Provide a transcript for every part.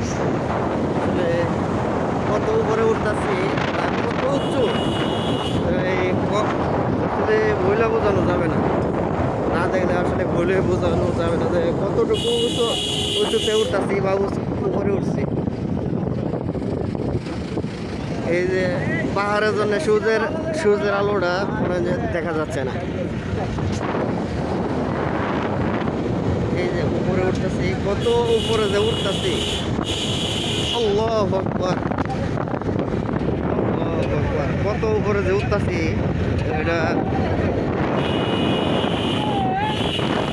আসলে কত উপরে উঠতেছি কত উঁচু এই আসলে বইলা বোঝানো যাবে না। না দেখলে আসলে বলে বোঝানো যাবে না যে কতটুকু উঁচু উঁচুতে উঠতেছি বা উপরে উঠছি। এই যে পাহাড়ের জন্য সূর্যের সূর্যের আলোটা দেখা যাচ্ছে না। এই যে উঠতেছি, কত উপরে যে উঠতেছি। আল্লাহ আকবার। কত উপরে যে উঠতেছি, এটা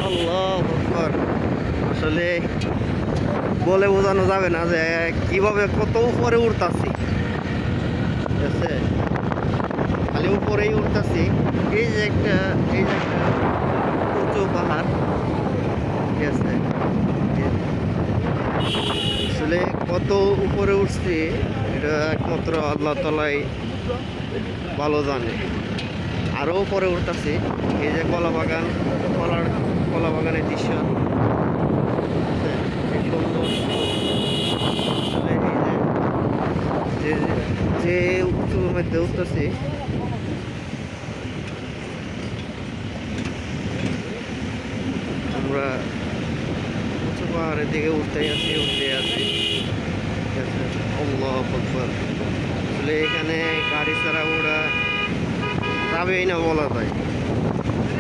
আল্লাহ আকবার। আসলে বলে বোঝানো যাবে না যে কীভাবে কত উপরে উঠতাছি। ঠিক আছে? খালি উপরেই উঠতাছি। এই যে একটা, এই যে একটা উঁচু পাহাড়। আছে। আসলে কত উপরে উঠছি, এটা একমাত্র আল্লাহ তালাই ভালো জানে। আরও উপরে উঠতেছি, এই যে কলা বাগান কলার কলা বাগানের দৃশ্য যে যে মধ্যে উঠতেছি আমরা উঁচু পাহাড়ের দিকে উঠতে আছি উঠতে আছি? ঠিক আকবার। আসলে এখানে গাড়ি ছাড়া ওরা যাবেই না বলা যায়।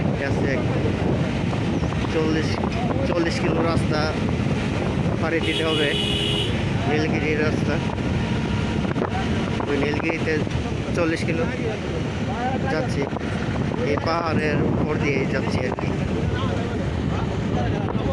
ঠিক আছে? চল্লিশ চল্লিশ কিলো রাস্তা পাড়ি দিতে হবে। নীলগিরির রাস্তা। ওই নীলগিরিতে চল্লিশ কিলো যাচ্ছি। এই পাহাড়ের উপর দিয়ে যাচ্ছি আর কি।